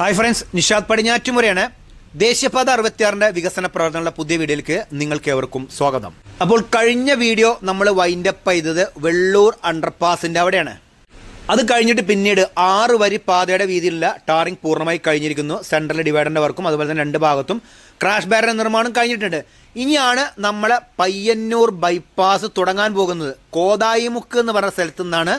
Hi friends Nishad പടിഞ്ഞാറ്റുമുറയാണ് ദേശീയപാത അറുപത്തിയാറിന്റെ വികസന പ്രവർത്തനങ്ങളുടെ പുതിയ വീഡിയോയിലേക്ക് നിങ്ങൾക്ക് ഏവർക്കും സ്വാഗതം. അപ്പോൾ കഴിഞ്ഞ വീഡിയോ നമ്മൾ വൈൻഡപ്പ് ചെയ്തത് വെള്ളൂർ അണ്ടർപാസിന്റെ അവിടെയാണ്. അത് കഴിഞ്ഞിട്ട് പിന്നീട് ആറ് വരി പാതയുടെ വീതിയിലുള്ള ടാറിംഗ് പൂർണമായി കഴിഞ്ഞിരിക്കുന്നു. സെൻട്രൽ ഡിവൈഡറിന്റെ വർക്കും അതുപോലെ തന്നെ രണ്ട് ഭാഗത്തും ക്രാഷ് ബാരിയർ നിർമ്മാണം കഴിഞ്ഞിട്ടുണ്ട്. ഇനിയാണ് നമ്മളെ പയ്യന്നൂർ ബൈപ്പാസ് തുടങ്ങാൻ പോകുന്നത്. കോതായിമുക്ക് എന്ന് പറഞ്ഞ സ്ഥലത്തു നിന്നാണ്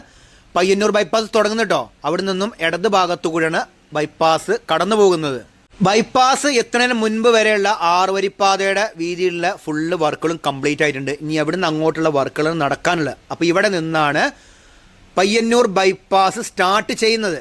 പയ്യന്നൂർ ബൈപ്പാസ് തുടങ്ങുന്നത് അവിടെ നിന്നും ഇടത് ഭാഗത്തു കൂടിയാണ് ബൈപ്പാസ് കടന്നു പോകുന്നത് ബൈപ്പാസ് എത്തുന്നതിന് മുൻപ് വരെയുള്ള ആറ് വരിപ്പാതയുടെ വീതിയിലുള്ള ഫുള്ള് വർക്കുകളും കംപ്ലീറ്റ് ആയിട്ടുണ്ട്. ഇനി അവിടെ നിന്ന് അങ്ങോട്ടുള്ള വർക്കുകൾ നടക്കാനുള്ളത്. അപ്പോൾ ഇവിടെ നിന്നാണ് പയ്യന്നൂർ ബൈപ്പാസ് സ്റ്റാർട്ട് ചെയ്യുന്നത്.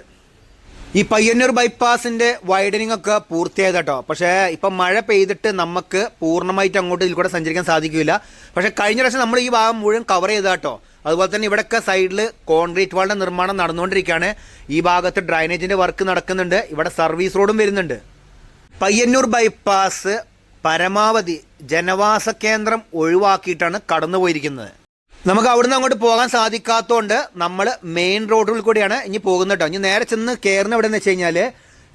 ഈ പയ്യന്നൂർ ബൈപ്പാസിന്റെ വൈഡനിങ് ഒക്കെ പൂർത്തിയായത് കേട്ടോ പക്ഷേ ഇപ്പം മഴ പെയ്തിട്ട് നമുക്ക് പൂർണമായിട്ട് അങ്ങോട്ട് ഇതിൽ കൂടെ സഞ്ചരിക്കാൻ സാധിക്കില്ല. പക്ഷേ കഴിഞ്ഞ പ്രാവശ്യം നമ്മൾ ഈ ഭാഗം മുഴുവൻ കവർ ചെയ്ത കേട്ടോ അതുപോലെ തന്നെ ഇവിടെയൊക്കെ സൈഡിൽ കോൺക്രീറ്റ് വാളിന്റെ നിർമ്മാണം നടന്നുകൊണ്ടിരിക്കുകയാണ്. ഈ ഭാഗത്ത് ഡ്രൈനേജിന്റെ വർക്ക് നടക്കുന്നുണ്ട്. ഇവിടെ സർവീസ് റോഡും വരുന്നുണ്ട്. പയ്യന്നൂർ ബൈപ്പാസ് പരമാവധി ജനവാസ കേന്ദ്രം ഒഴിവാക്കിയിട്ടാണ് കടന്നു പോയിരിക്കുന്നത് നമുക്ക് അവിടുന്ന് അങ്ങോട്ട് പോകാൻ സാധിക്കാത്തതുകൊണ്ട് നമ്മൾ മെയിൻ റോഡിൽ കൂടിയാണ് ഇനി പോകുന്നത് കേട്ടോ ഇനി നേരെ ചെന്ന് കയറുന്ന എവിടെ എന്ന് വെച്ച് കഴിഞ്ഞാൽ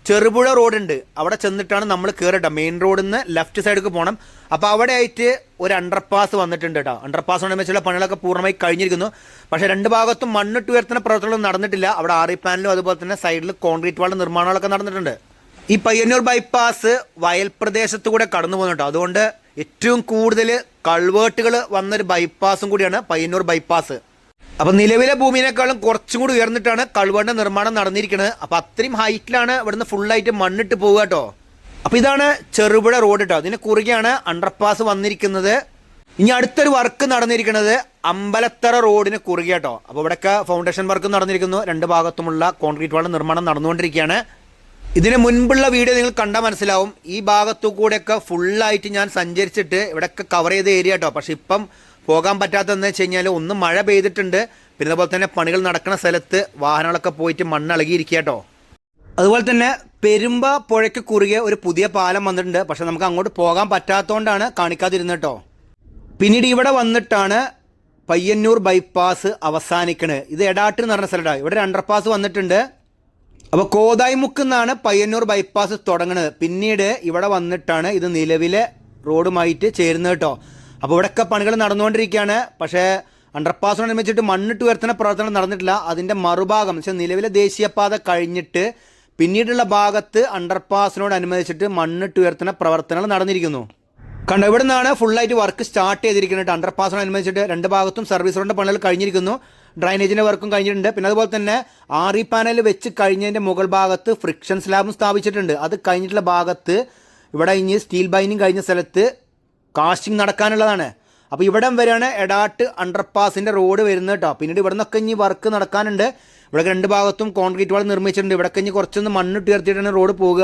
ചെറുപുഴ റോഡുണ്ട് അവിടെ ചെന്നിട്ടാണ് നമ്മൾ കയറട്ടോ മെയിൻ റോഡിൽ നിന്ന് ലെഫ്റ്റ് സൈഡിലേക്ക് പോകണം അപ്പോൾ അവിടെ ആയിട്ട് ഒരു അണ്ടർപാസ് വന്നിട്ടുണ്ട് കേട്ടോ അണ്ടർപാസ് എന്ന് വെച്ചുള്ള പണികളൊക്കെ പൂർണമായി കഴിഞ്ഞിരിക്കുന്നു. പക്ഷേ രണ്ട് ഭാഗത്തും മണ്ണിട്ട് ഉയർത്തുന്ന പ്രവർത്തനങ്ങളൊന്നും നടന്നിട്ടില്ല. അവിടെ ആറി പാനലും അതുപോലെ തന്നെ സൈഡിൽ കോൺക്രീറ്റ് വാളും നിർമ്മാണങ്ങളൊക്കെ നടന്നിട്ടുണ്ട്. ഈ പയ്യന്നൂർ ബൈപ്പാസ് വയൽ പ്രദേശത്ത് കൂടെ കടന്നു പോകുന്നുണ്ടോ അതുകൊണ്ട് ഏറ്റവും കൂടുതൽ കൾവേർട്ടുകൾ വന്നൊരു ബൈപ്പാസും കൂടിയാണ് പയ്യന്നൂർ ബൈപ്പാസ് അപ്പൊ നിലവിലെ ഭൂമിനേക്കാളും കുറച്ചും കൂടി ഉയർന്നിട്ടാണ് കൾവേറിന്റെ നിർമ്മാണം നടന്നിരിക്കുന്നത് അപ്പൊ അത്രയും ഹൈറ്റിലാണ് ഇവിടുന്ന് ഫുള്ളായിട്ട് മണ്ണിട്ട് പോവുക കേട്ടോ. അപ്പൊ ഇതാണ് ചെറുപുഴ റോഡ് കേട്ടോ അതിന് കുറുകെയാണ് അണ്ടർപാസ് വന്നിരിക്കുന്നത്. ഇനി അടുത്തൊരു വർക്ക് നടന്നിരിക്കുന്നത് അമ്പലത്തറ റോഡിന് കുറുകെ കേട്ടോ. അപ്പോൾ ഇവിടെയൊക്കെ ഫൗണ്ടേഷൻ വർക്ക് നടന്നിരിക്കുന്നു. രണ്ട് ഭാഗത്തുമുള്ള കോൺക്രീറ്റ് വാൾ നിർമ്മാണം നടന്നുകൊണ്ടിരിക്കുകയാണ്. ഇതിന് മുൻപുള്ള വീഡിയോ നിങ്ങൾ കണ്ടാൽ മനസ്സിലാവും. ഈ ഭാഗത്തു കൂടെയൊക്കെ ഫുള്ളായിട്ട് ഞാൻ സഞ്ചരിച്ചിട്ട് ഇവിടെയൊക്കെ കവർ ചെയ്ത ഏരിയ കേട്ടോ പക്ഷെ ഇപ്പം പോകാൻ പറ്റാത്തതെന്ന് വെച്ച് കഴിഞ്ഞാൽ ഒന്ന് മഴ പെയ്തിട്ടുണ്ട്. പിന്നെ അതുപോലെ തന്നെ പണികൾ നടക്കുന്ന സ്ഥലത്ത് വാഹനങ്ങളൊക്കെ പോയിട്ട് മണ്ണ് ഇളകിയിരിക്കുക കേട്ടോ അതുപോലെ തന്നെ പെരുമ്പ പുഴയ്ക്ക് കുറുകെ ഒരു പുതിയ പാലം വന്നിട്ടുണ്ട്. പക്ഷെ നമുക്ക് അങ്ങോട്ട് പോകാൻ പറ്റാത്തതുകൊണ്ടാണ് കാണിക്കാതിരുന്നത് കേട്ടോ പിന്നീട് ഇവിടെ വന്നിട്ടാണ് പയ്യന്നൂർ ബൈപ്പാസ് അവസാനിക്കണത് ഇത് എടാട്ട് എന്ന് പറഞ്ഞ സ്ഥലമാണ് ഇവിടെ ഒരു അണ്ടർപാസ് വന്നിട്ടുണ്ട്. അപ്പോൾ കോതായിമുക്ക് എന്നാണ് പയ്യന്നൂർ ബൈപ്പാസ് തുടങ്ങുന്നത് പിന്നീട് ഇവിടെ വന്നിട്ടാണ് ഇത് നിലവിലെ റോഡുമായിട്ട് ചേരുന്നത് കേട്ടോ. അപ്പോൾ ഇവിടെയൊക്കെ പണികൾ നടന്നുകൊണ്ടിരിക്കുകയാണ്. പക്ഷേ അണ്ടർപാസ് നിർമ്മിച്ചിട്ട് മണ്ണിട്ട് ഉയർത്തുന്ന പ്രവർത്തനം നടന്നിട്ടില്ല. അതിന്റെ മറുഭാഗം വെച്ചാൽ നിലവിലെ ദേശീയപാത കഴിഞ്ഞിട്ട് പിന്നീടുള്ള ഭാഗത്ത് അണ്ടർപാസിനോട് അനുബന്ധിച്ചിട്ട് മണ്ണിട്ട് ഉയർത്തുന്ന പ്രവർത്തനങ്ങൾ നടന്നിരിക്കുന്നു. കണ്ടോ ഇവിടെ നിന്നാണ് ഫുള്ളായിട്ട് വർക്ക് സ്റ്റാർട്ട് ചെയ്തിരിക്കുന്നത്. അണ്ടർപാസിനോട് അനുബന്ധിച്ചിട്ട് രണ്ട് ഭാഗത്തും സർവീസ് റോഡിന്റെ പണികൾ കഴിഞ്ഞിരിക്കുന്നു. ഡ്രൈനേജിന്റെ വർക്കും കഴിഞ്ഞിട്ടുണ്ട്. പിന്നെ അതുപോലെ തന്നെ ആറി പാനൽ വെച്ച് കഴിഞ്ഞതിന്റെ മുകൾ ഭാഗത്ത് ഫ്രിക്ഷൻ സ്ലാബും സ്ഥാപിച്ചിട്ടുണ്ട്. അത് കഴിഞ്ഞിട്ടുള്ള ഭാഗത്ത് ഇവിടെ ഇനി സ്റ്റീൽ ബൈനിങ് കഴിഞ്ഞ സ്ഥലത്ത് കാസ്റ്റിംഗ് നടക്കാനുള്ളതാണ്. അപ്പോൾ ഇവിടം വരെയാണ് എടാട്ട് അണ്ടർപാസിന്റെ റോഡ് വരുന്നത് കേട്ടോ പിന്നീട് ഇവിടെ നിന്നൊക്കെ ഇനി വർക്ക് നടക്കാനുണ്ട്. ഇവിടെ രണ്ട് ഭാഗത്തും കോൺക്രീറ്റ് വാൾ നിർമ്മിച്ചിട്ടുണ്ട്. ഇവിടെ ഇനി കുറച്ചൊന്ന് മണ്ണിട്ട് ഉയർത്തിയിട്ടാണ് റോഡ് പോവുക.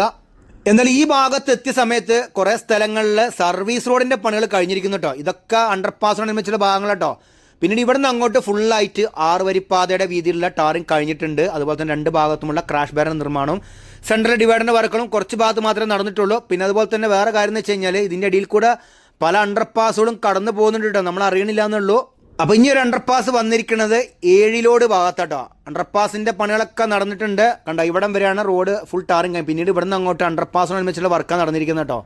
എന്നാൽ ഈ ഭാഗത്ത് എത്തിയ സമയത്ത് കുറേ സ്ഥലങ്ങളിൽ സർവീസ് റോഡിന്റെ പണികൾ കഴിഞ്ഞിരിക്കുന്നു കേട്ടോ ഇതൊക്കെ അണ്ടർപാസ് നിർമ്മിച്ചിട്ടുള്ള ഭാഗങ്ങൾ കേട്ടോ പിന്നീട് ഇവിടുന്ന് അങ്ങോട്ട് ഫുള്ളായിട്ട് ആറ് വരിപ്പാതയുടെ വീതിയിലുള്ള ടാറിങ് കഴിഞ്ഞിട്ടുണ്ട്. അതുപോലെ തന്നെ രണ്ട് ഭാഗത്തുമുള്ള ക്രാഷ് ബാരൻ നിർമ്മാണവും സെൻട്രൽ ഡിവൈഡറിന്റെ വർക്കുകളും കുറച്ച് ഭാഗത്ത് മാത്രമേ നടന്നിട്ടുള്ളൂ. പിന്നെ അതുപോലെ തന്നെ വേറെ കാര്യം എന്ന് വെച്ച് കഴിഞ്ഞാൽ ഇതിന്റെ ഇടയിൽ കൂടെ പല അണ്ടർപാസുകളും കടന്നു പോകുന്നുണ്ട് കേട്ടോ. നമ്മൾ അറിയണില്ല എന്നുള്ളൂ. അപ്പോൾ ഇനി ഒരു അണ്ടർപാസ് വന്നിരിക്കുന്നത് ഏഴിലോട് ഭാഗത്താട്ടോ. അണ്ടർപാസിന്റെ പണികളൊക്കെ നടന്നിട്ടുണ്ട്. കണ്ടോ ഇവിടം വരെയാണ് റോഡ് ഫുൾ ടാറിങ് പിന്നീട് ഇവിടുന്ന് അങ്ങോട്ട് അണ്ടർപാസിനനുസരിച്ചുള്ള വർക്കാണ് നടന്നിരിക്കുന്നത് കേട്ടോ.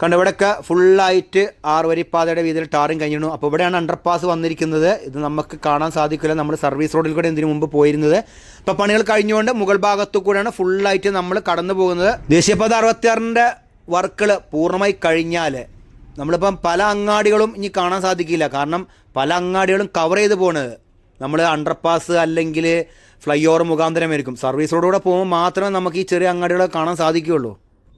കണ്ടോ ഇവിടെയൊക്കെ ഫുള്ളായിട്ട് ആറ് വരിപ്പാതയുടെ വീതിയിൽ ടാറിങ് കഴിഞ്ഞു അപ്പോൾ ഇവിടെയാണ് അണ്ടർപാസ് വന്നിരിക്കുന്നത്. ഇത് നമുക്ക് കാണാൻ സാധിക്കില്ല. നമ്മൾ സർവീസ് റോഡിൽ കൂടെ ഇതിനു മുമ്പ് പോയിരുന്നത്. അപ്പോൾ പണികൾ കഴിഞ്ഞുകൊണ്ട് മുകൾ ഭാഗത്തു കൂടെയാണ് ഫുള്ളായിട്ട് നമ്മൾ കടന്നു പോകുന്നത്. ദേശീയപാത അറുപത്തിയാറിന്റെ വർക്കുകൾ പൂർണമായി കഴിഞ്ഞാൽ നമ്മളിപ്പം പല അങ്ങാടികളും ഇനി കാണാൻ സാധിക്കില്ല. കാരണം പല അങ്ങാടികളും കവർ ചെയ്ത് പോണത്. നമ്മൾ അണ്ടർപാസ് അല്ലെങ്കിൽ ഫ്ലൈ ഓവർ മുഖാന്തരമായിരിക്കും സർവീസ് റോഡിലൂടെ പോകുമ്പോൾ മാത്രമേ നമുക്ക് ഈ ചെറിയ അങ്ങാടികളെ കാണാൻ സാധിക്കുകയുള്ളൂ.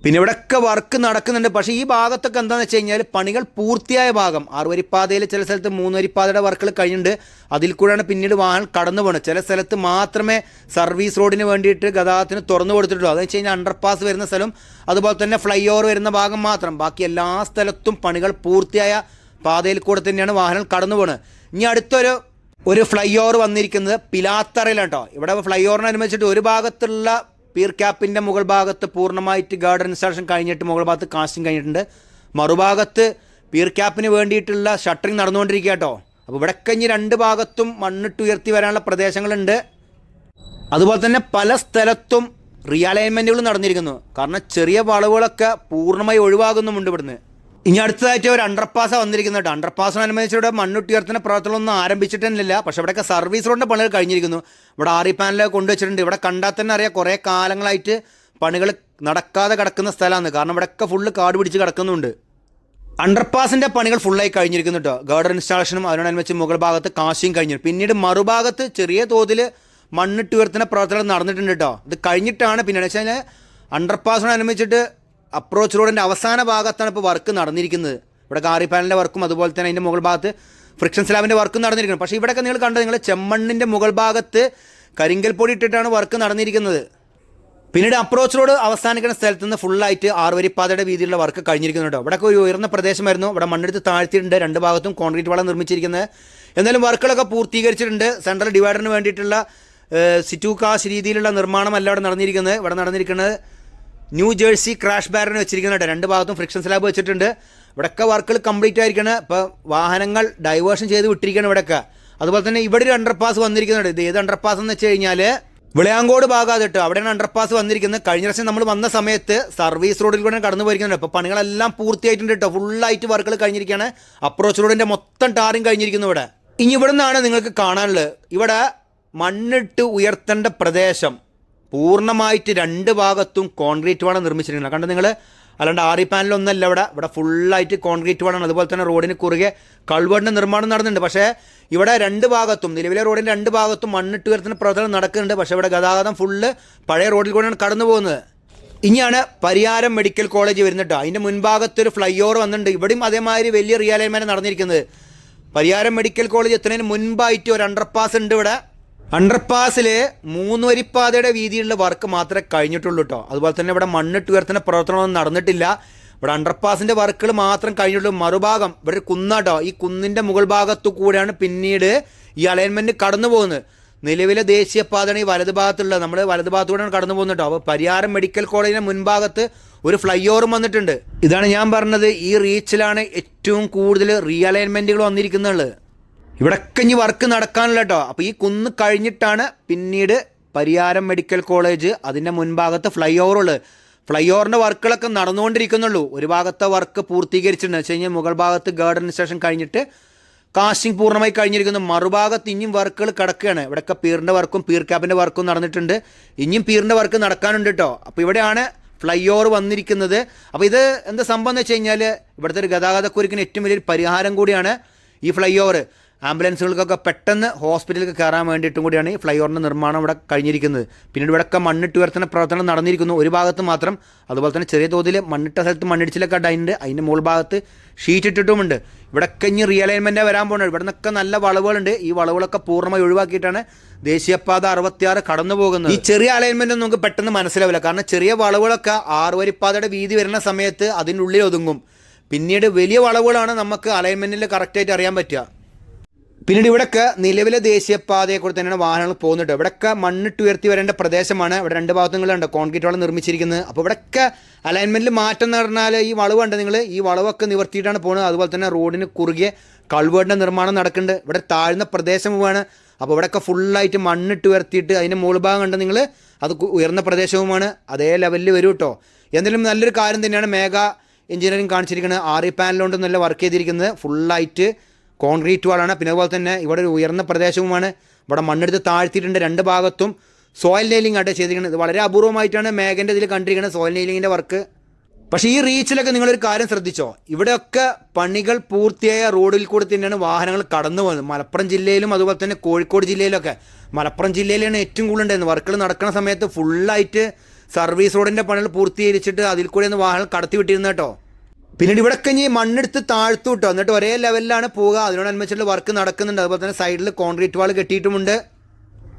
പിന്നെ ഇവിടെയൊക്കെ വർക്ക് നടക്കുന്നുണ്ട്. പക്ഷേ ഈ ഭാഗത്തൊക്കെ എന്താണെന്ന് വെച്ച് കഴിഞ്ഞാൽ പണികൾ പൂർത്തിയായ ഭാഗം. ആറുവരിപ്പാതയിൽ ചില സ്ഥലത്ത് മൂന്നുവരിപ്പാതയുടെ വർക്കുകൾ കഴിഞ്ഞിട്ടുണ്ട്. അതിൽ കൂടെയാണ് പിന്നീട് വാഹനം കടന്നു പോകുന്നത് ചില സ്ഥലത്ത് മാത്രമേ സർവീസ് റോഡിന് വേണ്ടിയിട്ട് ഗതാഗതത്തിന് തുറന്നു കൊടുത്തിട്ടുള്ളൂ. അതെന്ന് വെച്ച് കഴിഞ്ഞാൽ അണ്ടർപാസ് വരുന്ന സ്ഥലം അതുപോലെ തന്നെ ഫ്ലൈ ഓവർ വരുന്ന ഭാഗം മാത്രം. ബാക്കി എല്ലാ സ്ഥലത്തും പണികൾ പൂർത്തിയായ പാതയിൽ കൂടെ തന്നെയാണ് വാഹനം കടന്നു പോകുന്നത് ഇനി അടുത്തൊരു ഒരു ഫ്ലൈ ഓവർ വന്നിരിക്കുന്നത് പിലാത്തറയിലാണ് കേട്ടോ ഇവിടെ ഫ്ലൈ ഓവറിനനുബന്ധിച്ചിട്ട് ഒരു ഭാഗത്തുള്ള പീർ ക്യാപ്പിന്റെ മുകൾ ഭാഗത്ത് പൂർണമായിട്ട് ഗാർഡൻ ഇൻസ്റ്റാളേഷൻ കഴിഞ്ഞിട്ട് മുകൾ ഭാഗത്ത് കാസ്റ്റിംഗ് കഴിഞ്ഞിട്ടുണ്ട്. മറുഭാഗത്ത് പീർ ക്യാപ്പിന് വേണ്ടിയിട്ടുള്ള ഷട്ടറിങ് നടന്നുകൊണ്ടിരിക്കുക കേട്ടോ. അപ്പോൾ ഇവിടെ കഴിഞ്ഞ് രണ്ട് ഭാഗത്തും മണ്ണിട്ട് ഉയർത്തി വരാനുള്ള പ്രദേശങ്ങളുണ്ട്. അതുപോലെ തന്നെ പല സ്ഥലത്തും റിയലൈൻമെന്റുകൾ നടന്നിരിക്കുന്നു. കാരണം ചെറിയ വളവുകളൊക്കെ പൂർണമായി ഒഴിവാകുന്നുമുണ്ട് ഇവിടുന്ന്. ഇനി അടുത്തതായിട്ട് ഒരു അണ്ടർപാസ് വന്നിരിക്കുന്നത് കേട്ടോ. അണ്ടർപാസിനനുബന്ധിച്ച് ഇവിടെ മണ്ണുട്ടുയർത്തുന്ന പ്രവർത്തനമൊന്നും ആരംഭിച്ചിട്ടില്ല പക്ഷെ ഇവിടെയൊക്കെ സർവീസ് റോഡിന്റെ പണികൾ കഴിഞ്ഞിരിക്കുന്നു. ഇവിടെ ആറി പാനലൊക്കെ കൊണ്ടുവച്ചിട്ടുണ്ട് ഇവിടെ കണ്ടാൽ തന്നെ അറിയാം കുറേ കാലങ്ങളായിട്ട് പണികൾ നടക്കാതെ കിടക്കുന്ന സ്ഥലമാണ്. കാരണം ഇവിടെയൊക്കെ ഫുള്ള് കാട് പിടിച്ച് കിടക്കുന്നുണ്ട്. അണ്ടർപാസിന്റെ പണികൾ ഫുള്ളായി കഴിഞ്ഞിരിക്കുന്നു കേട്ടോ. ഗാർഡർ ഇൻസ്റ്റാളേഷനും അതിനോടനുബന്ധിച്ച് മുകൾ ഭാഗത്ത് കാശിയും കഴിഞ്ഞു പിന്നീട് മറുഭാഗത്ത് ചെറിയ തോതിൽ മണ്ണിട്ട് പ്രവർത്തനം നടന്നിട്ടുണ്ട് കേട്ടോ. ഇത് കഴിഞ്ഞിട്ടാണ് പിന്നെ വെച്ചാൽ അണ്ടർപാസിനനുബന്ധിച്ചിട്ട് അപ്രോച്ച് റോഡിന്റെ അവസാന ഭാഗത്താണ് ഇപ്പോൾ വർക്ക് നടന്നിരിക്കുന്നത്. ഇവിടെ കാറി പാനലിന്റെ വർക്കും അതുപോലെ തന്നെ അതിന്റെ മുകൾ ഭാഗത്ത് ഫ്രിക്ഷൻ സ്ലാബിന്റെ വർക്കും നടന്നിരിക്കുന്നത് പക്ഷേ ഇവിടെയൊക്കെ നിങ്ങൾ കണ്ടത് നിങ്ങൾ ചെമ്മണ്ണിന്റെ മുകൾ ഭാഗത്ത് കരിങ്കൽ പൊടി ഇട്ടിട്ടാണ് വർക്ക് നടന്നിരിക്കുന്നത്. പിന്നീട് അപ്രോച്ച് റോഡ് അവസാനിക്കുന്ന സ്ഥലത്ത് നിന്ന് ഫുള്ളായിട്ട് ആറുവരിപ്പാതയുടെ വീതിയിലുള്ള വർക്ക് കഴിഞ്ഞിരിക്കുന്നു കേട്ടോ. ഇവിടെയൊക്കെ ഒരു ഉയർന്ന പ്രദേശമായിരുന്നു. ഇവിടെ മണ്ണെടുത്ത് താഴ്ത്തിയിട്ടുണ്ട്. രണ്ട് ഭാഗത്തും കോൺക്രീറ്റ് വളം നിർമ്മിച്ചിരിക്കുന്നത്. എന്നാലും വർക്കുകളൊക്കെ പൂർത്തീകരിച്ചിട്ടുണ്ട്. സെൻട്രൽ ഡിവൈഡറിന് വേണ്ടിയിട്ടുള്ള സിറ്റു കാശ് രീതിയിലുള്ള നിർമ്മാണമല്ല ഇവിടെ നടന്നിരിക്കുന്നത്. ഇവിടെ നടന്നിരിക്കുന്നത് ന്യൂ ജേഴ്സി ക്രാഷ് ബാരന് വെച്ചിരിക്കുന്നുണ്ട് രണ്ട് ഭാഗത്തും ഫ്രിക്ഷൻ സ്ലാബ് വെച്ചിട്ടുണ്ട്. ഇവിടൊക്കെ വർക്കുകൾ കംപ്ലീറ്റ് ആയിരിക്കണം. ഇപ്പോൾ വാഹനങ്ങൾ ഡൈവേർഷൻ ചെയ്ത് വിട്ടിരിക്കണം ഇവിടെയൊക്കെ അതുപോലെ തന്നെ ഇവിടെ ഒരു അണ്ടർപാസ് വന്നിരിക്കുന്നുണ്ട് ഇത് ഏത് അണ്ടർപാസ് എന്ന് വെച്ച് കഴിഞ്ഞാൽ വിളയാങ്കോട് ഭാഗത്ത് കേട്ടോ. അവിടെയാണ് അണ്ടർപാസ് വന്നിരിക്കുന്നത്. കഴിഞ്ഞ പ്രാവശ്യം നമ്മൾ വന്ന സമയത്ത് സർവീസ് റോഡിൽ കൂടെ കടന്നു പോയിരിക്കുന്നുണ്ട് അപ്പോൾ പണികളെല്ലാം പൂർത്തിയായിട്ടുണ്ട് കേട്ടോ. ഫുള്ളായിട്ട് വർക്കുകൾ കഴിഞ്ഞിരിക്കുകയാണ് അപ്രോച്ച് റോഡിന്റെ മൊത്തം ടാറിങ് കഴിഞ്ഞിരിക്കുന്നു ഇവിടെ. ഇനി ഇവിടെ നിന്നാണ് നിങ്ങൾക്ക് കാണാനുള്ളത്. ഇവിടെ മണ്ണിട്ട് ഉയർത്തേണ്ട പ്രദേശം. പൂർണമായിട്ട് രണ്ട് ഭാഗത്തും കോൺക്രീറ്റ് വാണ് നിർമ്മിച്ചിരിക്കുന്നത്. കണ്ടോ നിങ്ങൾ അല്ലാണ്ട് ആറി പാനലൊന്നല്ല ഇവിടെ. ഇവിടെ ഫുള്ളായിട്ട് കോൺക്രീറ്റ് വാണാണ് അതുപോലെ തന്നെ റോഡിന് കുറുകെ കൾവേടിന്റെ നിർമ്മാണം നടന്നുണ്ട് പക്ഷേ ഇവിടെ രണ്ട് ഭാഗത്തും നിലവിലെ റോഡിന്റെ രണ്ട് ഭാഗത്തും മണ്ണിട്ട് ഉയർത്തുന്ന പ്രവർത്തനം നടക്കുന്നുണ്ട്. പക്ഷേ ഇവിടെ ഗതാഗതം ഫുള്ള് പഴയ റോഡിൽ കൂടെയാണ് കടന്നു പോകുന്നത്. ഇനിയാണ് പരിയാരം മെഡിക്കൽ കോളേജ് വരുന്നത് കേട്ടോ. അതിന്റെ മുൻഭാഗത്തൊരു ഫ്ലൈ ഓവർ വന്നിട്ടുണ്ട്. ഇവിടെയും അതേമാതിരി വലിയ റിയാലൈൻമെന്റ് നടന്നിരിക്കുന്നത്. പരിയാരം മെഡിക്കൽ കോളേജ് എത്തുന്നതിന് മുൻപായിട്ട് ഒരു അണ്ടർപാസ് ഉണ്ട് ഇവിടെ. അണ്ടർപാസിൽ മൂന്ന് വരിപ്പാതയുടെ വർക്ക് മാത്രമേ കഴിഞ്ഞിട്ടുള്ളൂ കേട്ടോ അതുപോലെ തന്നെ ഇവിടെ മണ്ണിട്ട് ഉയർത്തുന്ന പ്രവർത്തനമൊന്നും നടന്നിട്ടില്ല. ഇവിടെ അണ്ടർപാസിന്റെ വർക്കുകൾ മാത്രം കഴിഞ്ഞിട്ടുള്ളൂ. മറുഭാഗം ഇവിടെ ഒരു കുന്നാട്ടോ ഈ കുന്നിന്റെ മുകൾ ഭാഗത്തു കൂടെയാണ് പിന്നീട് ഈ അലൈൻമെന്റ് കടന്നു പോകുന്നത്. നിലവിലെ ദേശീയപാതയാണ് ഈ വലത് ഭാഗത്തുള്ളത് നമ്മൾ വലത് ഭാഗത്തൂടെയാണ് കടന്നു പോകുന്നത് കേട്ടോ അപ്പോൾ പരിയാരം മെഡിക്കൽ കോളേജിന്റെ മുൻഭാഗത്ത് ഒരു ഫ്ലൈ ഓവറും വന്നിട്ടുണ്ട്. ഇതാണ് ഞാൻ പറഞ്ഞത്. ഈ റീച്ചിലാണ് ഏറ്റവും കൂടുതൽ റീഅലൈൻമെന്റുകൾ വന്നിരിക്കുന്നത് ഇവിടൊക്കെ ഇനി വർക്ക് നടക്കാനുള്ള കേട്ടോ അപ്പോൾ ഈ കുന്ന് കഴിഞ്ഞിട്ടാണ് പിന്നീട് പരിയാരം മെഡിക്കൽ കോളേജ് അതിന്റെ മുൻഭാഗത്ത് ഫ്ലൈ ഓവറുള്ളത് ഫ്ലൈ ഓവറിന്റെ വർക്കുകളൊക്കെ നടന്നുകൊണ്ടിരിക്കുന്നുള്ളൂ. ഒരു ഭാഗത്തെ വർക്ക് പൂർത്തീകരിച്ചിട്ടുണ്ട്. വെച്ച് കഴിഞ്ഞാൽ മുകൾ ഭാഗത്ത് ഗാർഡൻ സ്റ്റേഷൻ കഴിഞ്ഞിട്ട് കാസ്റ്റിംഗ് പൂർണമായി കഴിഞ്ഞിരിക്കുന്നു. മറുഭാഗത്ത് ഇനിയും വർക്കുകൾ കിടക്കുകയാണ്. ഇവിടെയൊക്കെ പീറിന്റെ വർക്കും പീർ ക്യാബിന്റെ വർക്കും നടന്നിട്ടുണ്ട്. ഇനിയും പീറിന്റെ വർക്ക് നടക്കാനുണ്ട് കേട്ടോ അപ്പോൾ ഇവിടെയാണ് ഫ്ലൈ ഓവർ വന്നിരിക്കുന്നത്. അപ്പോൾ ഇത് എന്താ സംഭവം എന്ന് വെച്ച് കഴിഞ്ഞാൽ ഇവിടുത്തെ ഒരു ഗതാഗതക്കുരുക്കിന് ഏറ്റവും വലിയൊരു പരിഹാരം കൂടിയാണ് ഈ ഫ്ലൈ ഓവർ ആംബുലൻസുകൾക്കൊക്കെ പെട്ടെന്ന് ഹോസ്പിറ്റലിൽ കയറാൻ വേണ്ടിയിട്ടും കൂടിയാണ് ഈ ഫ്ലൈ ഓവറിന്റെ നിർമ്മാണം ഇവിടെ കഴിഞ്ഞിരിക്കുന്നത്. പിന്നീട് ഇവിടെയൊക്കെ മണ്ണിട്ട് ഉയർത്തുന്ന പ്രവർത്തനം നടന്നിരിക്കുന്നു. ഒരു ഭാഗത്ത് മാത്രം. അതുപോലെ തന്നെ ചെറിയ തോതിൽ മണ്ണിട്ട സ്ഥലത്ത് മണ്ണിടിച്ചിലൊക്കെ ഉണ്ടായിട്ടുണ്ട്. അതിന്റെ മുകൾ ഭാഗത്ത് ഷീറ്റ് ഇട്ടിട്ടുമുണ്ട്. ഇവിടെയൊക്കെ ഇനി റിയലൈൻമെന്റ് വരാൻ പോകുന്നത് ഇവിടെ നിന്നൊക്കെ നല്ല വളവുകളുണ്ട്. ഈ വളവുകളൊക്കെ പൂർണമായി ഒഴിവാക്കിയിട്ടാണ് ദേശീയപാത അറുപത്തിയാറ് കടന്നു പോകുന്നത്. ഈ ചെറിയ അലൈൻമെന്റ് നമുക്ക് പെട്ടെന്ന് മനസ്സിലാവില്ല. കാരണം ചെറിയ വളവുകളൊക്കെ ആറുവരിപ്പാതയുടെ വീതി വരുന്ന സമയത്ത് അതിനുള്ളിൽ ഒതുങ്ങും. പിന്നീട് വലിയ വളവുകളാണ് നമുക്ക് അലൈൻമെന്റിൽ കറക്റ്റായിട്ട് അറിയാൻ പറ്റുക. പിന്നീട് ഇവിടെയൊക്കെ നിലവിലെ ദേശീയപാതയെക്കുറിച്ച് തന്നെയാണ് വാഹനങ്ങൾ പോകുന്നുണ്ട് ഇവിടെയൊക്കെ മണ്ണിട്ട് ഉയർത്തി വരേണ്ട പ്രദേശമാണ്. ഇവിടെ രണ്ട് ഭാഗത്തുകളുണ്ട് കോൺക്രീറ്റ് വളം നിർമ്മിച്ചിരിക്കുന്നത്. അപ്പോൾ ഇവിടെയൊക്കെ അലൈൻമെന്റിൽ മാറ്റം എന്ന് പറഞ്ഞാൽ ഈ വളവുണ്ട് നിങ്ങൾ ഈ വളവൊക്കെ നിവർത്തിയിട്ടാണ് പോകുന്നത് അതുപോലെ തന്നെ റോഡിന് കുറുകെ കൾവേടിന്റെ നിർമ്മാണം നടക്കുന്നുണ്ട്. ഇവിടെ താഴ്ന്ന പ്രദേശം വേണം അപ്പോൾ ഇവിടെയൊക്കെ ഫുള്ളായിട്ട് മണ്ണിട്ട് ഉയർത്തിയിട്ട് അതിന്റെ മുകൾ ഭാഗം കണ്ട് നിങ്ങൾ അത് ഉയർന്ന പ്രദേശവുമാണ്. അതേ ലെവലിൽ വരും കേട്ടോ എന്തെങ്കിലും നല്ലൊരു കാര്യം തന്നെയാണ് മേഘ എഞ്ചിനീയറിംഗ് കാണിച്ചിരിക്കുന്നത് ആറി പാനലുകൊണ്ട് നല്ല വർക്ക് ചെയ്തിരിക്കുന്നത്. ഫുള്ളായിട്ട് കോൺക്രീറ്റ് വാളാണ് പിന്നെ അതുപോലെ തന്നെ ഇവിടെ ഒരു ഉയർന്ന പ്രദേശവുമാണ്. ഇവിടെ മണ്ണെടുത്ത് താഴ്ത്തിയിട്ടുണ്ട് രണ്ട് ഭാഗത്തും. സോയിൽ നെയിലിംഗ് ആയിട്ട് ചെയ്തിരിക്കുന്നത്. വളരെ അപൂർവമായിട്ടാണ് മേഘന്റെ ഇതിൽ കണ്ടിരിക്കുന്നത് സോയിൽ നെയിലിങ്ങിന്റെ വർക്ക് പക്ഷേ ഈ റീച്ചിലൊക്കെ നിങ്ങളൊരു കാര്യം ശ്രദ്ധിച്ചോ? ഇവിടെയൊക്കെ പണികൾ പൂർത്തിയായ റോഡിൽ കൂടി തന്നെയാണ് വാഹനങ്ങൾ കടന്നു പോകുന്നത്. മലപ്പുറം ജില്ലയിലും അതുപോലെ തന്നെ കോഴിക്കോട് ജില്ലയിലൊക്കെ. മലപ്പുറം ജില്ലയിലാണ് ഏറ്റവും കൂടുതൽ ഉണ്ടായിരുന്നത് വർക്കുകൾ നടക്കുന്ന സമയത്ത് ഫുള്ളായിട്ട് സർവീസ് റോഡിന്റെ പണികൾ പൂർത്തീകരിച്ചിട്ട് അതിൽ കൂടെയാണ് വാഹനങ്ങൾ കടത്തി വിട്ടിരുന്നു കേട്ടോ. പിന്നീട് ഇവിടെ ഇനി മണ്ണെടുത്ത് താഴ്ത്തു കിട്ടും എന്നിട്ട് ഒരേ ലെവലിലാണ് പോവുക. അതിനോടനുബന്ധിച്ചുള്ള വർക്ക് നടക്കുന്നുണ്ട്. അതുപോലെ തന്നെ സൈഡിൽ കോൺക്രീറ്റ് വാൾ കെട്ടിയിട്ടുമുണ്ട്.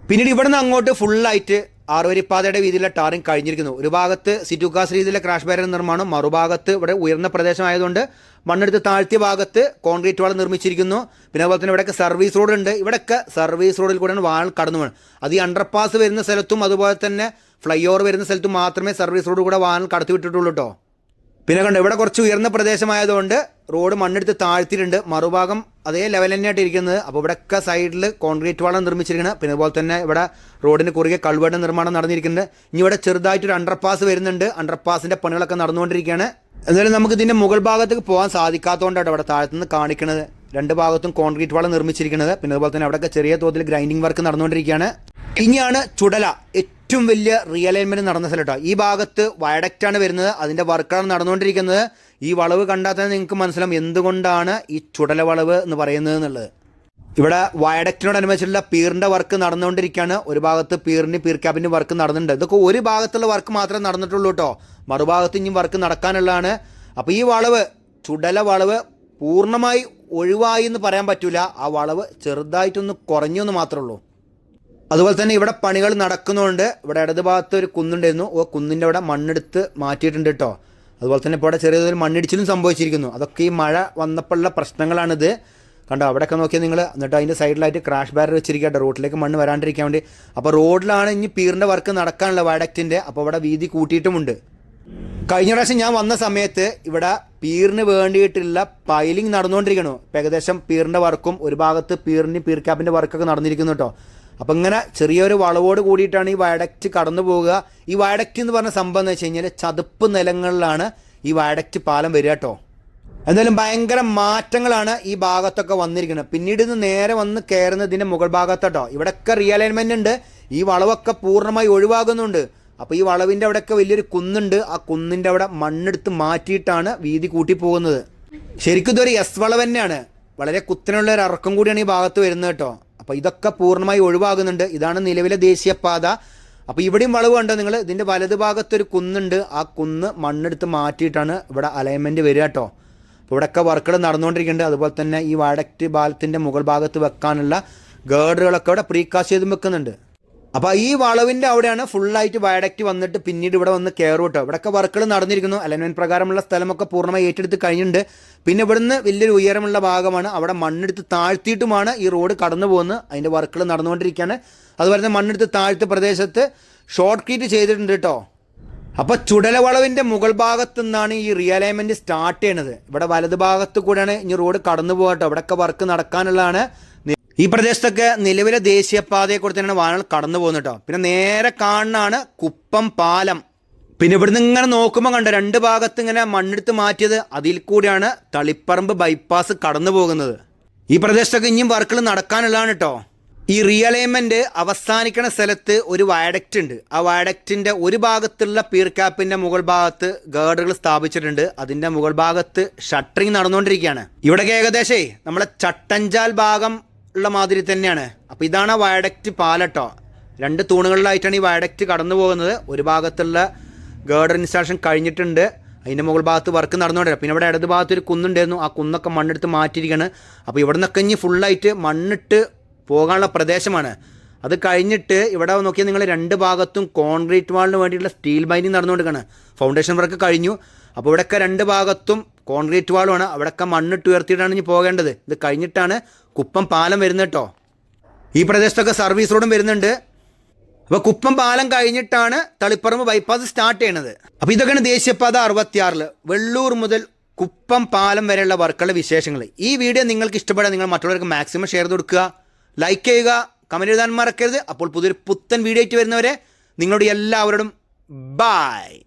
പിന്നീട് ഇവിടെ നിന്ന് അങ്ങോട്ട് ഫുള്ളായിട്ട് ആറുവരിപ്പാതയുടെ വീതിയിലുള്ള ടാറിങ് കഴിഞ്ഞിരിക്കുന്നു. ഒരു ഭാഗത്ത് സിറ്റുക്കാസ് രീതിയിലെ ക്രാഷ് ബാരൻ നിർമ്മാണം മറുഭാഗത്ത് ഇവിടെ ഉയർന്ന പ്രദേശമായതുകൊണ്ട് മണ്ണെടുത്ത് താഴ്ത്തിയ ഭാഗത്ത് കോൺക്രീറ്റ് വാൾ നിർമ്മിച്ചിരിക്കുന്നു. പിന്നെ അതുപോലെ തന്നെ ഇവിടെയൊക്കെ സർവീസ് റോഡ് ഉണ്ട്. ഇവിടെയൊക്കെ സർവീസ് റോഡിൽ കൂടെയാണ് വാഹനം കടന്നു പോകണം അത് ഈ അണ്ടർപാസ് വരുന്ന സ്ഥലത്തും അതുപോലെ തന്നെ ഫ്ലൈ ഓവർ വരുന്ന സ്ഥലത്തും മാത്രമേ സർവീസ് റോഡ് കൂടെ വാഹനം കടത്തി വിട്ടിട്ടുള്ളൂ കേട്ടോ പിന്നെ കണ്ടോ ഇവിടെ കുറച്ച് ഉയർന്ന പ്രദേശമായതുകൊണ്ട് റോഡ് മണ്ണെടുത്ത് താഴ്ത്തിയിട്ടുണ്ട്. മറുഭാഗം അതേ ലെവൽ തന്നെയായിട്ട് ഇരിക്കുന്നത്. അപ്പോൾ ഇവിടെയൊക്കെ സൈഡിൽ കോൺക്രീറ്റ് വളം നിർമ്മിച്ചിരിക്കുന്നത് പിന്നെ അതുപോലെ തന്നെ ഇവിടെ റോഡിന് കുറുകെ കൾവേഡ് നിർമ്മാണം നടന്നിരിക്കുന്നുണ്ട്. ഇനി ഇവിടെ ചെറുതായിട്ടൊരു അണ്ടർപാസ് വരുന്നുണ്ട്. അണ്ടർപാസിന്റെ പണികളൊക്കെ നടന്നുകൊണ്ടിരിക്കുകയാണ്. എന്നാലും നമുക്ക് ഇതിന്റെ മുകൾ ഭാഗത്തേക്ക് പോകാൻ സാധിക്കാത്തതുകൊണ്ടാണ് ഇവിടെ താഴത്തുനിന്ന് കാണിക്കുന്നത് രണ്ട് ഭാഗത്തും കോൺക്രീറ്റ് വളം നിർമ്മിച്ചിരിക്കുന്നത് പിന്നെ അതുപോലെ തന്നെ അവിടെയൊക്കെ ചെറിയ തോതിൽ ഗ്രൈൻഡിങ് വർക്ക് നടന്നുകൊണ്ടിരിക്കുകയാണ്. ഇനിയാണ് ചുടല. ഏറ്റവും വലിയ റിയലൈൻമെന്റ് നടന്ന സ്ഥലട്ടോ ഈ ഭാഗത്ത് വയഡക്റ്റാണ് വരുന്നത്. അതിന്റെ വർക്കാണ് നടന്നുകൊണ്ടിരിക്കുന്നത്. ഈ വളവ് കണ്ടാൽ തന്നെ നിങ്ങൾക്ക് മനസ്സിലാവും എന്തുകൊണ്ടാണ് ഈ ചുടല വളവ് എന്ന് പറയുന്നത് എന്നുള്ളത്. ഇവിടെ വയഡക്റ്റിനോടനുബന്ധിച്ചുള്ള പീറിന്റെ വർക്ക് നടന്നുകൊണ്ടിരിക്കുകയാണ്. ഒരു ഭാഗത്ത് പീറിന് പീർ ക്യാബിന്റെ വർക്ക് നടന്നിട്ടുണ്ട്. ഇതൊക്കെ ഒരു ഭാഗത്തുള്ള വർക്ക് മാത്രമേ നടന്നിട്ടുള്ളൂ കേട്ടോ മറുഭാഗത്ത് ഇനിയും വർക്ക് നടക്കാനുള്ളതാണ്. അപ്പോൾ ഈ വളവ് ചുടല വളവ് പൂർണമായി ഒഴിവായി എന്ന് പറയാൻ പറ്റില്ല ആ വളവ് ചെറുതായിട്ടൊന്ന് കുറഞ്ഞു എന്ന് മാത്രമേ ഉള്ളൂ. അതുപോലെ തന്നെ ഇവിടെ പണികൾ നടക്കുന്നുണ്ട് ഇവിടെ ഇടത് ഭാഗത്ത് ഒരു കുന്നുണ്ടായിരുന്നു. ഓ കുന്നിന്റെ അവിടെ മണ്ണെടുത്ത് മാറ്റിയിട്ടുണ്ട് കേട്ടോ അതുപോലെ തന്നെ ഇപ്പോൾ ഇവിടെ ചെറിയ തോതിൽ മണ്ണിടിച്ചിലും സംഭവിച്ചിരിക്കുന്നു. അതൊക്കെ ഈ മഴ വന്നപ്പോഴുള്ള പ്രശ്നങ്ങളാണിത്. കണ്ടോ അവിടെയൊക്കെ നോക്കിയാൽ നിങ്ങൾ എന്നിട്ട് അതിന്റെ സൈഡിലായിട്ട് ക്രാഷ് ബാരർ വെച്ചിരിക്കട്ടെ റോഡിലേക്ക് മണ്ണ് വരാണ്ടിരിക്കാൻ വേണ്ടി. അപ്പോൾ റോഡിലാണ് ഇനി പീറിന്റെ വർക്ക് നടക്കാനുള്ള വാഡക്റ്റിന്റെ അപ്പോൾ ഇവിടെ വീതി കൂട്ടിയിട്ടുമുണ്ട്. കഴിഞ്ഞ പ്രാവശ്യം ഞാൻ വന്ന സമയത്ത് ഇവിടെ പീറിന് വേണ്ടിയിട്ടുള്ള പൈലിംഗ് നടന്നുകൊണ്ടിരിക്കണു ഏകദേശം പീറിന്റെ വർക്കും ഒരു ഭാഗത്ത് പീറിന് പീർ ക്യാപ്പിന്റെ വർക്കൊക്കെ നടന്നിരിക്കുന്നു കേട്ടോ അപ്പം ഇങ്ങനെ ചെറിയൊരു വളവോട് കൂടിയിട്ടാണ് ഈ വയഡക്റ്റ് കടന്നു പോവുക. ഈ വയഡക്റ്റ് എന്ന് പറഞ്ഞ സംഭവം എന്ന് വെച്ച് കഴിഞ്ഞാൽ ചതുപ്പ് നിലങ്ങളിലാണ് ഈ വയഡക്റ്റ് പാലം വരിക കേട്ടോ. എന്തായാലും ഭയങ്കര മാറ്റങ്ങളാണ് ഈ ഭാഗത്തൊക്കെ വന്നിരിക്കുന്നത്. പിന്നീട് ഇത് നേരെ വന്ന് കയറുന്നതിന്റെ മുകൾ ഭാഗത്തോട്ടോ ഇവിടെയൊക്കെ റിയലൈൻമെന്റ് ഉണ്ട്. ഈ വളവൊക്കെ പൂർണമായി ഒഴിവാകുന്നുണ്ട്. അപ്പോൾ ഈ വളവിന്റെ അവിടെയൊക്കെ വലിയൊരു കുന്നുണ്ട്. ആ കുന്നിന്റെ അവിടെ മണ്ണെടുത്ത് മാറ്റിയിട്ടാണ് വീതി കൂട്ടി പോകുന്നത്. ശരിക്കും ഇതൊരു എസ് വളവ് തന്നെയാണ്. വളരെ കുത്തനുള്ള ഒരു ഇറക്കം കൂടിയാണ് ഈ ഭാഗത്ത് വരുന്നത് കേട്ടോ. അപ്പോൾ ഇതൊക്കെ പൂർണമായി ഒഴിവാകുന്നുണ്ട്. ഇതാണ് നിലവിലെ ദേശീയപാത. അപ്പോൾ ഇവിടെയും വളവ് കണ്ടോ നിങ്ങൾ? ഇതിന്റെ വലതുഭാഗത്തൊരു കുന്നുണ്ട്. ആ കുന്ന് മണ്ണെടുത്ത് മാറ്റിയിട്ടാണ് ഇവിടെ അലൈൻമെന്റ് വരിക കേട്ടോ അപ്പോൾ ഇവിടെയൊക്കെ വർക്കുകൾ നടന്നുകൊണ്ടിരിക്കുന്നുണ്ട്. അതുപോലെ തന്നെ ഈ വാഡക്റ്റ് പാലത്തിന്റെ മുകൾ ഭാഗത്ത് വെക്കാനുള്ള ഗേർഡുകളൊക്കെ ഇവിടെ പ്രീകാസ്റ്റ് ചെയ്തും വെക്കുന്നുണ്ട്. അപ്പോൾ ഈ വളവിന്റെ അവിടെയാണ് ഫുള്ളായിട്ട് വയഡക്റ്റ് വന്നിട്ട് പിന്നീട് ഇവിടെ വന്ന് കയറും കേട്ടോ ഇവിടെയൊക്കെ വർക്കുകൾ നടന്നിരിക്കുന്നു. അലൈൻമെന്റ് പ്രകാരമുള്ള സ്ഥലമൊക്കെ പൂർണമായി ഏറ്റെടുത്ത് കഴിഞ്ഞിട്ടുണ്ട്. പിന്നെ ഇവിടുന്ന് വലിയൊരു ഉയരമുള്ള ഭാഗമാണ്. അവിടെ മണ്ണെടുത്ത് താഴ്ത്തിയിട്ടുമാണ് ഈ റോഡ് കടന്നു പോകുന്നത്. അതിന്റെ വർക്കുകൾ നടന്നുകൊണ്ടിരിക്കുകയാണ്. അതുപോലെ തന്നെ മണ്ണെടുത്ത് താഴ്ത്ത പ്രദേശത്ത് ഷോർട്ട് കീറ്റ് ചെയ്തിട്ടുണ്ട് കേട്ടോ അപ്പോൾ ചുടലവളവിന്റെ മുകൾ ഭാഗത്തു നിന്നാണ് ഈ റിയലൈൻമെന്റ് സ്റ്റാർട്ട് ചെയ്യണത്. ഇവിടെ വലത് ഭാഗത്ത് കൂടെയാണ് ഇനി റോഡ് കടന്നു പോകട്ടോ ഇവിടെയൊക്കെ വർക്ക് നടക്കാനുള്ളതാണ്. ഈ പ്രദേശത്തൊക്കെ നിലവിലെ ദേശീയപാതയെ കൂടെ തന്നെയാണ് വാഹനങ്ങൾ കടന്നു പോകുന്നത് കേട്ടോ. പിന്നെ നേരെ കാണുന്നതാണ് കുപ്പം പാലം. പിന്നെ ഇവിടുന്ന് ഇങ്ങനെ നോക്കുമ്പോൾ കണ്ടോ രണ്ട് ഭാഗത്ത് ഇങ്ങനെ മണ്ണെടുത്ത് മാറ്റിയത്. അതിൽ കൂടിയാണ് തളിപ്പറമ്പ് ബൈപ്പാസ് കടന്നു പോകുന്നത്. ഈ പ്രദേശത്തൊക്കെ ഇനിയും വർക്കുകൾ നടക്കാനുള്ളതാണ് കേട്ടോ. ഈ റിയലൈൻമെന്റ് അവസാനിക്കുന്ന സ്ഥലത്ത് ഒരു വയഡക്റ്റ് ഉണ്ട്. ആ വയഡക്റ്റിന്റെ ഒരു ഭാഗത്തുള്ള പീർ കാപ്പിന്റെ മുകൾ ഭാഗത്ത് ഗേർഡുകൾ സ്ഥാപിച്ചിട്ടുണ്ട്. അതിന്റെ മുകൾ ഭാഗത്ത് ഷട്ടറിങ് നടന്നുകൊണ്ടിരിക്കുകയാണ്. ഇവിടെ ഏകദേശം നമ്മളെ ചട്ടഞ്ചാൽ ഭാഗം ഉള്ള മാതിരി തന്നെയാണ്. അപ്പോൾ ഇതാണ് വയഡക്റ്റ് പാലട്ടോ. രണ്ട് തൂണുകളിലായിട്ടാണ് ഈ വയഡക്റ്റ് കടന്നു പോകുന്നത്. ഒരു ഭാഗത്തുള്ള ഗേർഡർ ഇൻസ്റ്റാളേഷൻ കഴിഞ്ഞിട്ടുണ്ട്. അതിന്റെ മുകൾ ഭാഗത്ത് വർക്ക് നടന്നുകൊണ്ടിരിക്കുക പിന്നെ ഇവിടെ ഇടത് ഭാഗത്ത് ഒരു കുന്നുണ്ടായിരുന്നു. ആ കുന്നൊക്കെ മണ്ണെടുത്ത് മാറ്റിയിരിക്കുകയാണ്. അപ്പോൾ ഇവിടെ നിന്നൊക്കെ ഇനി ഫുള്ളായിട്ട് മണ്ണിട്ട് പോകാനുള്ള പ്രദേശമാണ്. അത് കഴിഞ്ഞിട്ട് ഇവിടെ നോക്കിയാൽ നിങ്ങൾ രണ്ട് ഭാഗത്തും കോൺക്രീറ്റ് വാളിന് വേണ്ടിയിട്ടുള്ള സ്റ്റീൽ ബൈൻഡിങ് നടന്നുകൊണ്ടിരിക്കുകയാണ്. ഫൗണ്ടേഷൻ വർക്ക് കഴിഞ്ഞു. അപ്പോൾ ഇവിടെയൊക്കെ രണ്ട് ഭാഗത്തും കോൺക്രീറ്റ് വാളുമാണ്. അവിടെയൊക്കെ മണ്ണിട്ട് ഉയർത്തിയിട്ടാണ് ഇനി പോകേണ്ടത്. ഇത് കഴിഞ്ഞിട്ടാണ് കുപ്പം പാലം വരുന്നത് കേട്ടോ. ഈ പ്രദേശത്തൊക്കെ സർവീസ് റോഡും വരുന്നുണ്ട്. അപ്പോൾ കുപ്പം പാലം കഴിഞ്ഞിട്ടാണ് തളിപ്പറമ്പ് ബൈപ്പാസ് സ്റ്റാർട്ട് ചെയ്യണത്. അപ്പോൾ ഇതൊക്കെയാണ് ദേശീയപാത അറുപത്തിയാറിൽ വെള്ളൂർ മുതൽ കുപ്പം പാലം വരെയുള്ള വർക്കുകളുടെ വിശേഷങ്ങൾ ഈ വീഡിയോ നിങ്ങൾക്ക് ഇഷ്ടപ്പെടാൻ നിങ്ങൾ മറ്റുള്ളവർക്ക് മാക്സിമം ഷെയർ ചെയ്ത് കൊടുക്കുക. ലൈക്ക് ചെയ്യുക കമന്റ് എഴുതാൻ മറക്കരുത്. അപ്പോൾ പുതിയൊരു പുത്തൻ വീഡിയോ ആയിട്ട് വരുന്നവരെ നിങ്ങളുടെ എല്ലാവരോടും ബായ്